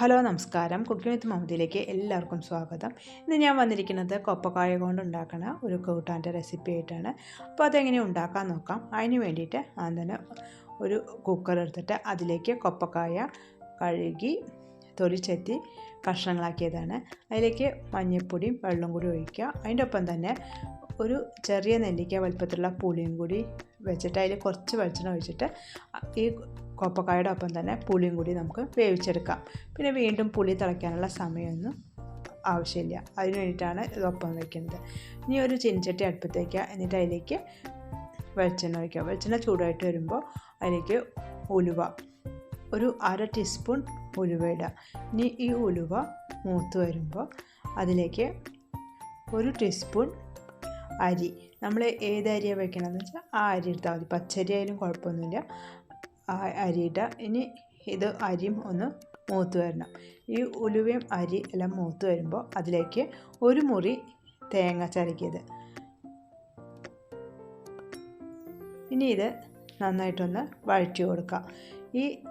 Hello നമസ്കാരം. Cooking വിത്ത് മമതിയിലേക്ക് എല്ലാവർക്കും സ്വാഗതം. ഇന്ന് ഞാൻ വന്നിരിക്കുന്നത് കൊപ്പക്കായ കൊണ്ട് ഉണ്ടാക്കുന്ന ഒരു കൂട്ടാന്റെ റെസിപ്പി ആയിട്ടാണ്. അപ്പോൾ അതെങ്ങനെ ഉണ്ടാക്കാൻ നോക്കാം. അതിന് വേണ്ടിയിട്ട് ആദ്യം ഒരു കുക്കർ എടുത്തിട്ട് അതിലേക്ക് കൊപ്പക്കായ കഴുകി തൊലിച്ചെത്തി കഷ്ണങ്ങളാക്കിയതാണ്. അതിലേക്ക് മഞ്ഞൾപ്പൊടിയും വെള്ളം കൂടി ഒഴിക്കുക. അതിന്റെ ഒപ്പം തന്നെ ഒരു ചെറിയ നെല്ലിക്ക വലുപ്പത്തിലുള്ള പുളിയും കൂടി വെച്ചിട്ട് അതിൽ കുറച്ച് വെളിച്ചെണ്ണ ഒഴിച്ചിട്ട് ഈ കൊപ്പക്കായുടെ ഒപ്പം തന്നെ പുളിയും കൂടി നമുക്ക് വേവിച്ചെടുക്കാം. പിന്നെ വീണ്ടും പുളി തിളയ്ക്കാനുള്ള സമയമൊന്നും ആവശ്യമില്ല. അതിന് വേണ്ടിയിട്ടാണ് ഇതൊപ്പം വയ്ക്കുന്നത് ഇനി ഒരു ചിൻചട്ടി അടുപ്പത്ത് വയ്ക്കുക എന്നിട്ട് അതിലേക്ക് വെളിച്ചെണ്ണ ഒഴിക്കുക. വെളിച്ചെണ്ണ ചൂടായിട്ട് വരുമ്പോൾ അതിലേക്ക് ഉലുവ ഒരു അര ടീസ്പൂൺ ഉലുവ ഇടുക. ഇനി ഈ ഉലുവ മൂത്ത് വരുമ്പോൾ അതിലേക്ക് ഒരു ടീസ്പൂൺ അരി. നമ്മൾ ഏത് അരിയാണ് വെക്കണമെന്ന് വെച്ചാൽ ആ അരി എടുത്താൽ മതി. പച്ചരി ആയാലും കുഴപ്പമൊന്നുമില്ല. അരിയിട്ട ഇനി ഇത് അരിയും ഒന്ന് മൂത്ത് വരണം. ഈ ഉലുവയും അരി എല്ലാം മൂത്ത് വരുമ്പോൾ അതിലേക്ക് ഒരു മുറി തേങ്ങ ചരക്കിയത്. ഇനി ഇത് നന്നായിട്ടൊന്ന് വഴറ്റി കൊടുക്കുക ഈ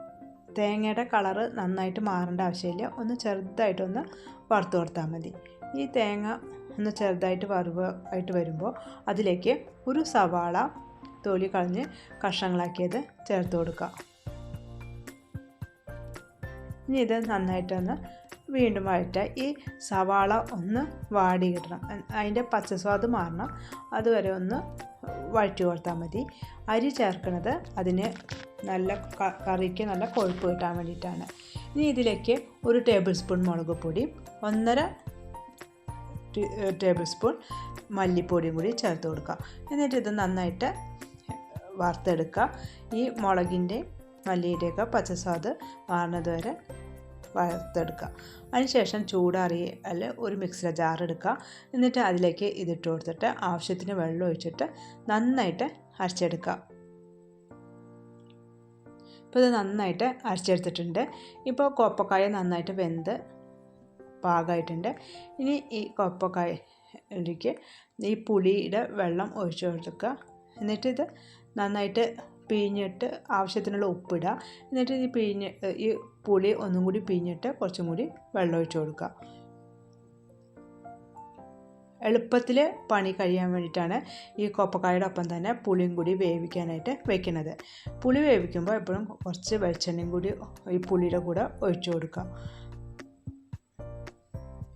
തേങ്ങയുടെ കളറ് നന്നായിട്ട് മാറേണ്ട ആവശ്യമില്ല. ഒന്ന് ചെറുതായിട്ടൊന്ന് വറുത്ത് കൊടുത്താൽ മതി. ഈ തേങ്ങ ഒന്ന് ചെറുതായിട്ട് വറുവായിട്ട് വരുമ്പോൾ അതിലേക്ക് ഒരു സവാള തൊലി കളഞ്ഞ് കഷ്ണങ്ങളാക്കിയത് ചേർത്ത് കൊടുക്കുക. ഇനി ഇത് നന്നായിട്ടൊന്ന് വീണ്ടും വഴറ്റുക ഈ സവാള ഒന്ന് വാടി കിട്ടണം അതിന്റെ പച്ചസ്വാദ് മാറണം. അതുവരെ ഒന്ന് വഴറ്റി കൊടുത്താൽ മതി. അരി ചേർക്കുന്നത് അതിന് നല്ല കറിക്ക് നല്ല കൊഴുപ്പ് കിട്ടാൻ വേണ്ടിയിട്ടാണ്. ഇനി ഇതിലേക്ക് ഒരു ടേബിൾ സ്പൂൺ മുളക് പൊടി ഒന്നര ടേബിൾ സ്പൂൺ മല്ലിപ്പൊടിയും കൂടി ചേർത്ത് കൊടുക്കുക. എന്നിട്ട് ഇത് നന്നായിട്ട് വറുത്തെടുക്കുക. ഈ മുളകിന്റെ മല്ലിയുടെയൊക്കെ പച്ചസ്വാദ് മാറുന്നത് വരെ വറുത്തെടുക്കുക. അതിനുശേഷം ചൂടാറിയ അല്ലെ ഒരു മിക്സിയുടെ ജാർ എടുക്കുക. എന്നിട്ട് അതിലേക്ക് ഇതിട്ട് കൊടുത്തിട്ട് ആവശ്യത്തിന് വെള്ളം ഒഴിച്ചിട്ട് നന്നായിട്ട് അരച്ചെടുക്കുക. ഇപ്പോൾ ഇത് നന്നായിട്ട് അരച്ചെടുത്തിട്ടുണ്ട്. ഇപ്പോൾ കോപ്പക്കായ നന്നായിട്ട് വെന്ത് പാകമായിട്ടുണ്ട്. ഇനി ഈ കൊപ്പക്കായയിലേക്ക് ഈ പുളിയുടെ വെള്ളം ഒഴിച്ചു കൊടുക്കുക. എന്നിട്ട് ഇത് നന്നായിട്ട് പിഴിഞ്ഞിട്ട് ആവശ്യത്തിനുള്ള ഉപ്പിടുക എന്നിട്ട് ഈ പിഴിഞ്ഞ് ഈ പുളി ഒന്നും കൂടി പിഴിഞ്ഞിട്ട് കുറച്ചും കൂടി വെള്ളം ഒഴിച്ചു കൊടുക്കുക. എളുപ്പത്തിൽ പണി കഴിയാൻ വേണ്ടിയിട്ടാണ് ഈ കൊപ്പക്കായുടെ ഒപ്പം തന്നെ പുളിയും കൂടി വേവിക്കാനായിട്ട് വെക്കുന്നത്. പുളി വേവിക്കുമ്പോൾ എപ്പോഴും കുറച്ച് വെളിച്ചെണ്ണയും കൂടി ഈ പുളിയുടെ കൂടെ ഒഴിച്ചു കൊടുക്കുക.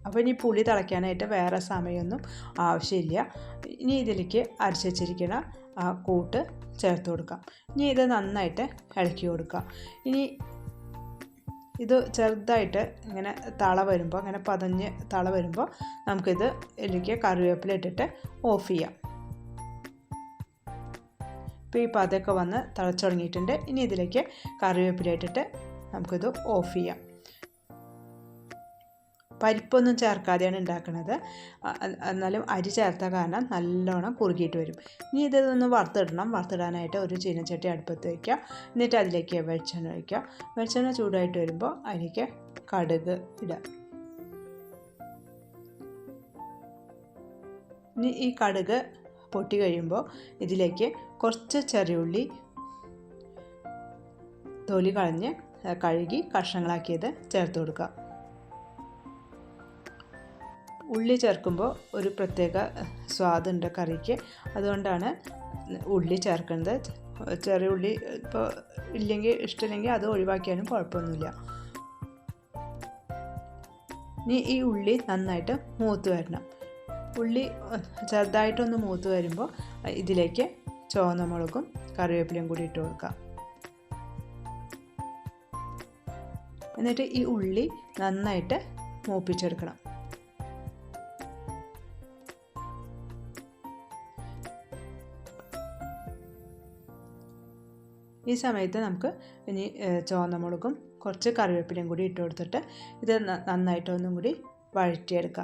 അപ്പോൾ ഇനി പുളി തിളയ്ക്കാനായിട്ട് വേറെ സമയമൊന്നും ആവശ്യമില്ല. ഇനി ഇതിലേക്ക് അരച്ച് വെച്ചിരിക്കുന്ന കൂട്ട് ചേർത്ത് കൊടുക്കാം. ഇനി ഇത് നന്നായിട്ട് ഇളക്കി കൊടുക്കാം ഇനി ഇത് ചെറുതായിട്ട് ഇങ്ങനെ തള വരുമ്പോൾ അങ്ങനെ പതഞ്ഞ് തള വരുമ്പോൾ നമുക്കിത് ഇല്ലെങ്കിൽ കറിവേപ്പില ഇട്ടിട്ട് ഓഫ് ചെയ്യാം. ഇപ്പോൾ ഈ പതൊക്കെ വന്ന് തിളച്ചു തുടങ്ങിയിട്ടുണ്ട്. ഇനി ഇതിലേക്ക് കറിവേപ്പില ഇട്ടിട്ട് നമുക്കിത് ഓഫ് ചെയ്യാം. പരിപ്പൊന്നും ചേർക്കാതെയാണ് ഉണ്ടാക്കുന്നത് എന്നാലും അരി ചേർത്ത കാരണം നല്ലോണം കുറുകിയിട്ട് വരും. ഇനി ഇതൊന്ന് വറുത്തിടണം. വറുത്തിടാനായിട്ട് ഒരു ചീനച്ചട്ടി അടുപ്പത്ത് വയ്ക്കുക എന്നിട്ട് അതിലേക്ക് വെളിച്ചെണ്ണ ഒഴിക്കുക. വെളിച്ചെണ്ണ ചൂടായിട്ട് വരുമ്പോൾ അതിലേക്ക് കടുക് ഇടുക. ഇനി ഈ കടുക് പൊട്ടി കഴിയുമ്പോൾ ഇതിലേക്ക് കുറച്ച് ചെറിയുള്ളി തൊലി കളഞ്ഞ് കഴുകി കഷ്ണങ്ങളാക്കിയത് ചേർത്ത് കൊടുക്കുക. ഉള്ളി ചേർക്കുമ്പോൾ ഒരു പ്രത്യേക സ്വാദുണ്ട് കറിക്ക്. അതുകൊണ്ടാണ് ഉള്ളി ചേർക്കുന്നത്. ചെറിയ ഉള്ളി ഇപ്പോൾ ഇല്ലെങ്കിൽ ഇഷ്ടമില്ലെങ്കിൽ അത് ഒഴിവാക്കിയാലും കുഴപ്പമൊന്നുമില്ല. ഇനി ഈ ഉള്ളി നന്നായിട്ട് മൂത്ത് വരണം. ഉള്ളി ചെറുതായിട്ടൊന്ന് മൂത്ത് വരുമ്പോൾ ഇതിലേക്ക് ചുവന്ന മുളകും കറിവേപ്പിലയും കൂടി ഇട്ട് കൊടുക്കാം എന്നിട്ട് ഈ ഉള്ളി നന്നായിട്ട് മൂപ്പിച്ചെടുക്കണം. ഈ സമയത്ത് നമുക്ക് ഇനി ചുവന്ന മുളകും കുറച്ച് കറിവേപ്പിലയും കൂടി ഇട്ട് കൊടുത്തിട്ട് ഇത് നന്നായിട്ട് ഒന്നും കൂടി വഴറ്റിയെടുക്കുക.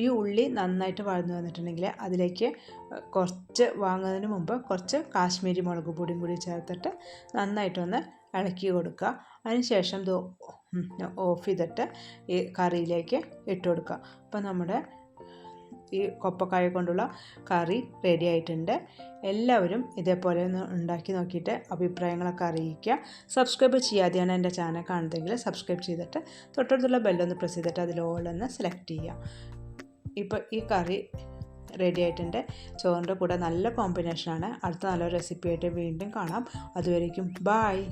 ഈ ഉള്ളി നന്നായിട്ട് വഴന്നു വന്നിട്ടുണ്ടെങ്കിൽ അതിലേക്ക് കുറച്ച് വാങ്ങുന്നതിന് മുമ്പ് കുറച്ച് കാശ്മീരി മുളക് പൊടിയും കൂടി ചേർത്തിട്ട് നന്നായിട്ടൊന്ന് ഇളക്കി കൊടുക്കുക. അതിനുശേഷം ഇത് ഓഫ് ചെയ്തിട്ട് ഈ കറിയിലേക്ക് ഇട്ട് കൊടുക്കുക. അപ്പോൾ നമ്മുടെ ഈ കൊപ്പക്കായ കൊണ്ടുള്ള കറി റെഡി ആയിട്ടുണ്ട്. എല്ലാവരും ഇതേപോലെ ഒന്ന് ഉണ്ടാക്കി നോക്കിയിട്ട് അഭിപ്രായങ്ങളൊക്കെ അറിയിക്കുക. സബ്സ്ക്രൈബ് ചെയ്യാതെയാണ് എന്റെ ചാനൽ കാണുന്നതെങ്കിൽ സബ്സ്ക്രൈബ് ചെയ്തിട്ട് തൊട്ടടുത്തുള്ള ബെല്ലൊന്ന് പ്രസ് ചെയ്തിട്ട് അതിൽ ഓളൊന്ന് സെലക്ട് ചെയ്യുക. ഇപ്പോൾ ഈ കറി റെഡി ആയിട്ടുണ്ട്. ചോറിന്റെ കൂടെ നല്ല കോമ്പിനേഷനാണ് അടുത്ത നല്ലൊരു റെസിപ്പിയായിട്ട് വീണ്ടും കാണാം. അതുവരേക്കും ബായ്